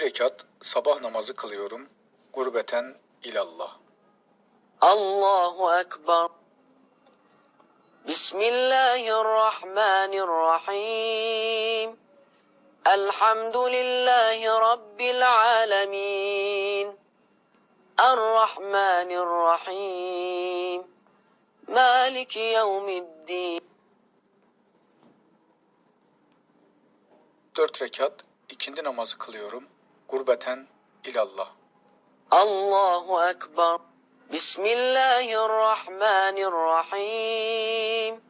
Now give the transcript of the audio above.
iki rekat sabah namazı kılıyorum. Gurbeten ilallah. Allahu Ekber. Bismillahirrahmanirrahim. Elhamdülillahi Rabbil alemin. Errahmanirrahim. Maliki yevmiddin. Dört rekat ikindi namazı kılıyorum gurbeten ilallah. Allahu Ekber. Bismillahirrahmanirrahim.